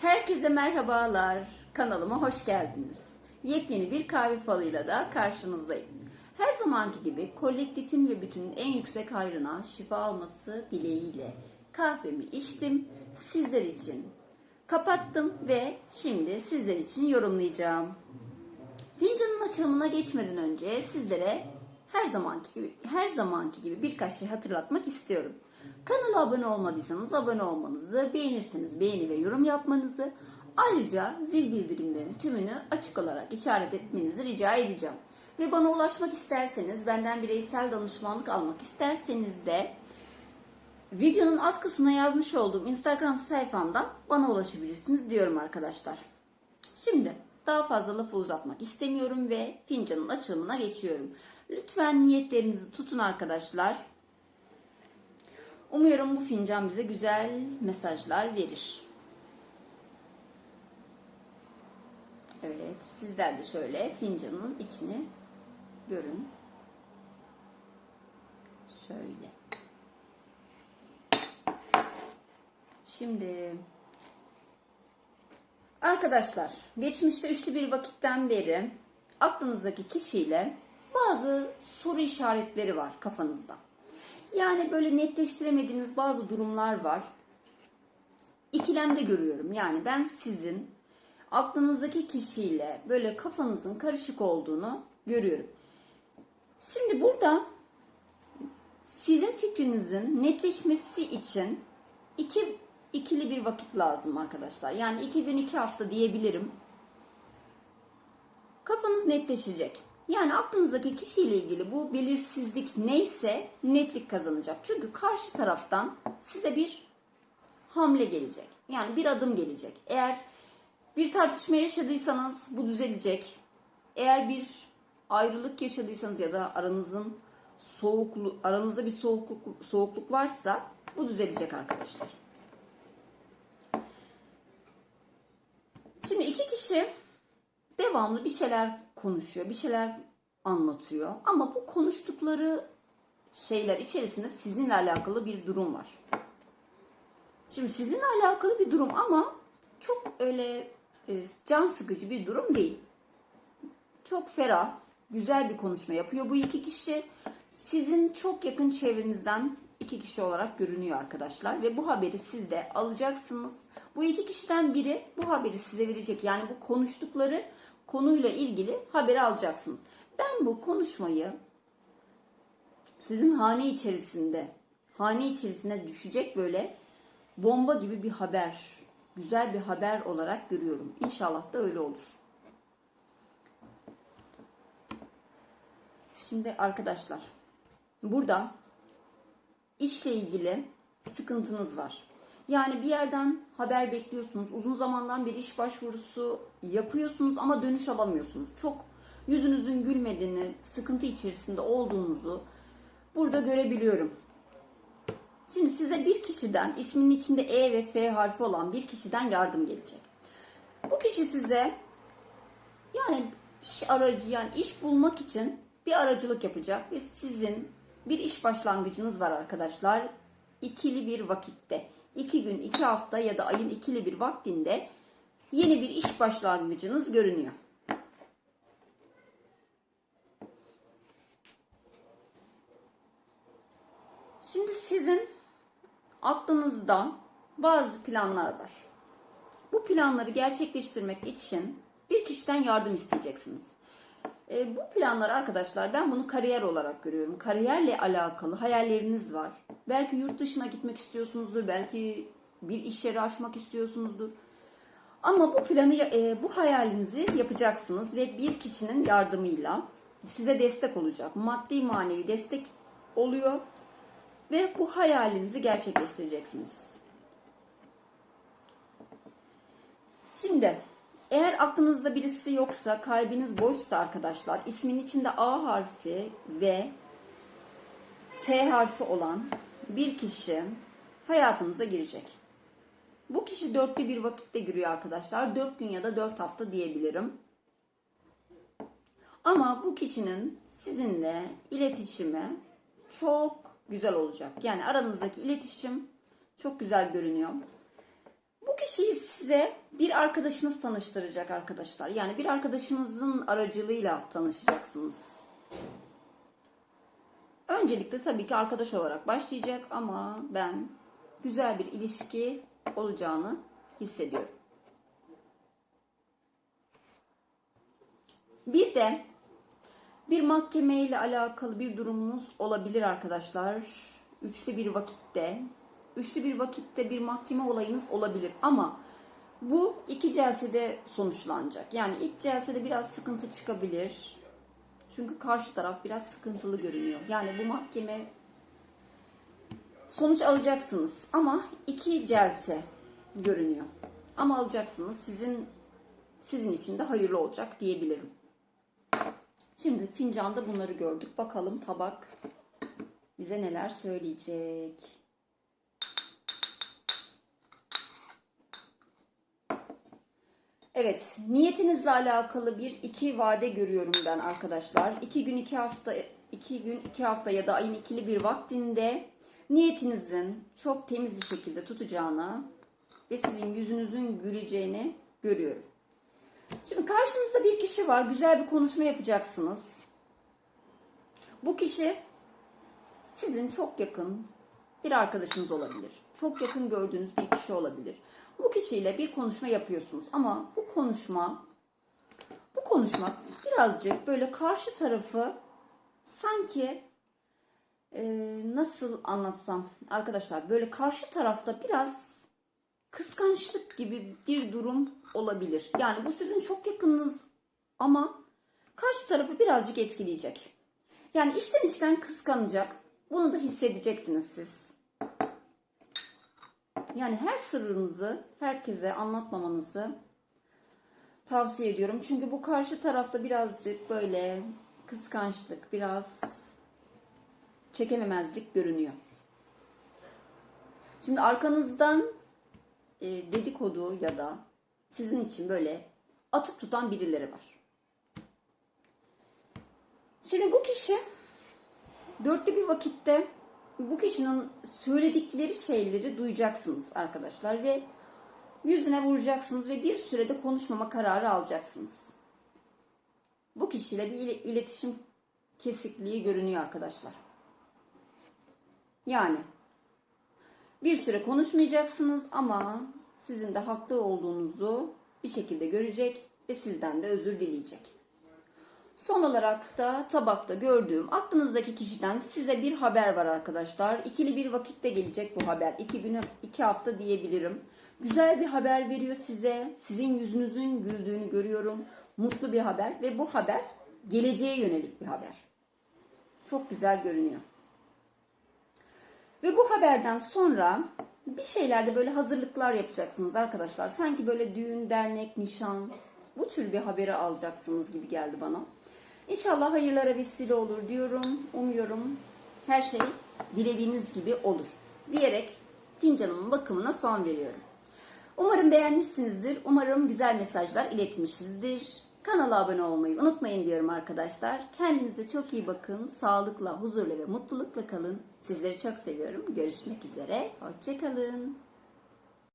Herkese merhabalar. Kanalıma hoş geldiniz. Yepyeni bir kahve falıyla da karşınızdayım. Her zamanki gibi kolektifin ve bütünün en yüksek hayrına şifa alması dileğiyle kahvemi içtim. Sizler için kapattım ve şimdi sizler için yorumlayacağım. Fincanın açılımına geçmeden önce sizlere her zamanki gibi her zamanki gibi birkaç şey hatırlatmak istiyorum. Kanala abone olmadıysanız abone olmanızı, beğenirseniz beğeni ve yorum yapmanızı, ayrıca zil bildirimlerinin tümünü açık olarak işaret etmenizi rica edeceğim. Ve bana ulaşmak isterseniz, benden bireysel danışmanlık almak isterseniz de videonun alt kısmına yazmış olduğum Instagram sayfamdan bana ulaşabilirsiniz diyorum arkadaşlar. Şimdi daha fazla lafı uzatmak istemiyorum ve fincanın açılımına geçiyorum. Lütfen niyetlerinizi tutun arkadaşlar. Umuyorum bu fincan bize güzel mesajlar verir. Evet, sizler de şöyle fincanın içini görün. Şöyle. Şimdi Arkadaşlar, geçmişte üçlü bir vakitten beri aklınızdaki kişiyle bazı soru işaretleri var kafanızda. Yani böyle netleştiremediğiniz bazı durumlar var. İkilemde görüyorum. Yani ben sizin aklınızdaki kişiyle böyle kafanızın karışık olduğunu görüyorum. Şimdi burada sizin fikrinizin netleşmesi için iki ikili bir vakit lazım arkadaşlar. Yani iki gün iki hafta diyebilirim. Kafanız netleşecek. Yani aklınızdaki kişiyle ilgili bu belirsizlik neyse netlik kazanacak. Çünkü karşı taraftan size bir hamle gelecek. Yani bir adım gelecek. Eğer bir tartışma yaşadıysanız bu düzelecek. Eğer bir ayrılık yaşadıysanız ya da aranızın soğuklu aranızda bir soğukluk soğukluk varsa bu düzelecek arkadaşlar. Şimdi iki kişi devamlı bir şeyler konuşuyor, bir şeyler anlatıyor. Ama bu konuştukları şeyler içerisinde sizinle alakalı bir durum var. Şimdi sizinle alakalı bir durum ama çok öyle e, can sıkıcı bir durum değil. Çok ferah, güzel bir konuşma yapıyor bu iki kişi. Sizin çok yakın çevrenizden iki kişi olarak görünüyor arkadaşlar ve bu haberi siz de alacaksınız. Bu iki kişiden biri bu haberi size verecek. Yani bu konuştukları konuyla ilgili haberi alacaksınız. Ben bu konuşmayı sizin hane içerisinde, hane içerisine düşecek böyle bomba gibi bir haber, güzel bir haber olarak görüyorum. İnşallah da öyle olur. Şimdi arkadaşlar, burada işle ilgili sıkıntınız var. Yani bir yerden haber bekliyorsunuz. Uzun zamandan bir iş başvurusu yapıyorsunuz ama dönüş alamıyorsunuz. Çok yüzünüzün gülmediğini, sıkıntı içerisinde olduğunuzu burada görebiliyorum. Şimdi size bir kişiden, isminin içinde E ve F harfi olan bir kişiden yardım gelecek. Bu kişi size yani iş aracı yani iş bulmak için bir aracılık yapacak ve sizin bir iş başlangıcınız var arkadaşlar. İkili bir vakitte. İki gün, iki hafta ya da ayın ikili bir vaktinde yeni bir iş başlangıcınız görünüyor. Şimdi sizin aklınızda bazı planlar var. Bu planları gerçekleştirmek için bir kişiden yardım isteyeceksiniz. E, bu planlar arkadaşlar ben bunu kariyer olarak görüyorum. Kariyerle alakalı hayalleriniz var. Belki yurt dışına gitmek istiyorsunuzdur. Belki bir iş yeri açmak istiyorsunuzdur. Ama bu planı, e, bu hayalinizi yapacaksınız ve bir kişinin yardımıyla size destek olacak. Maddi manevi destek oluyor ve bu hayalinizi gerçekleştireceksiniz. Şimdi eğer aklınızda birisi yoksa, kalbiniz boşsa arkadaşlar, ismin içinde A harfi ve T harfi olan bir kişi hayatınıza girecek. Bu kişi dörtlü bir vakitte giriyor arkadaşlar. Dört gün ya da dört hafta diyebilirim. Ama bu kişinin sizinle iletişimi çok güzel olacak. Yani aranızdaki iletişim çok güzel görünüyor. Kişiyi size bir arkadaşınız tanıştıracak arkadaşlar. Yani bir arkadaşınızın aracılığıyla tanışacaksınız. Öncelikle tabii ki arkadaş olarak başlayacak ama ben güzel bir ilişki olacağını hissediyorum. Bir de bir mahkeme ile alakalı bir durumunuz olabilir arkadaşlar. Üçlü bir vakitte, üçlü bir vakitte bir mahkeme olayınız olabilir ama bu iki celsede sonuçlanacak. Yani ilk celsede biraz sıkıntı çıkabilir. Çünkü karşı taraf biraz sıkıntılı görünüyor. Yani bu mahkeme sonuç alacaksınız ama iki celse görünüyor. Ama alacaksınız. Sizin sizin için de hayırlı olacak diyebilirim. Şimdi fincanda bunları gördük. Bakalım tabak bize neler söyleyecek. Evet, niyetinizle alakalı bir iki vade görüyorum ben arkadaşlar. İki gün iki hafta, iki gün iki hafta ya da ayın ikili bir vaktinde niyetinizin çok temiz bir şekilde tutacağını ve sizin yüzünüzün güleceğini görüyorum. Şimdi karşınızda bir kişi var. Güzel bir konuşma yapacaksınız. Bu kişi sizin çok yakın bir arkadaşınız olabilir. Çok yakın gördüğünüz bir kişi olabilir. Bu kişiyle bir konuşma yapıyorsunuz ama bu konuşma bu konuşma birazcık böyle karşı tarafı sanki e, nasıl anlatsam arkadaşlar böyle karşı tarafta biraz kıskançlık gibi bir durum olabilir. Yani bu sizin çok yakınınız ama karşı tarafı birazcık etkileyecek. Yani içten içten kıskanacak. Bunu da hissedeceksiniz siz. Yani her sırrınızı herkese anlatmamanızı tavsiye ediyorum. Çünkü bu karşı tarafta birazcık böyle kıskançlık, biraz çekememezlik görünüyor. Şimdi arkanızdan e, dedikodu ya da sizin için böyle atıp tutan birileri var. Şimdi bu kişi dörtlü bir vakitte bu kişinin söyledikleri şeyleri duyacaksınız arkadaşlar ve yüzüne vuracaksınız ve bir sürede konuşmama kararı alacaksınız. Bu kişiyle bir ile- iletişim kesikliği görünüyor arkadaşlar. Yani bir süre konuşmayacaksınız ama sizin de haklı olduğunuzu bir şekilde görecek ve sizden de özür dileyecek. Son olarak da tabakta gördüğüm aklınızdaki kişiden size bir haber var arkadaşlar. İkili bir vakitte gelecek bu haber. İki güne, iki hafta diyebilirim. Güzel bir haber veriyor size. Sizin yüzünüzün güldüğünü görüyorum. Mutlu bir haber ve bu haber geleceğe yönelik bir haber. Çok güzel görünüyor. Ve bu haberden sonra bir şeylerde böyle hazırlıklar yapacaksınız arkadaşlar. Sanki böyle düğün, dernek, nişan bu tür bir haberi alacaksınız gibi geldi bana. İnşallah hayırlara vesile olur diyorum. Umuyorum her şey dilediğiniz gibi olur. Diyerek fincanımın bakımına son veriyorum. Umarım beğenmişsinizdir. Umarım güzel mesajlar iletmişizdir. Kanala abone olmayı unutmayın diyorum arkadaşlar. Kendinize çok iyi bakın. Sağlıkla, huzurla ve mutlulukla kalın. Sizleri çok seviyorum. Görüşmek üzere. Hoşçakalın.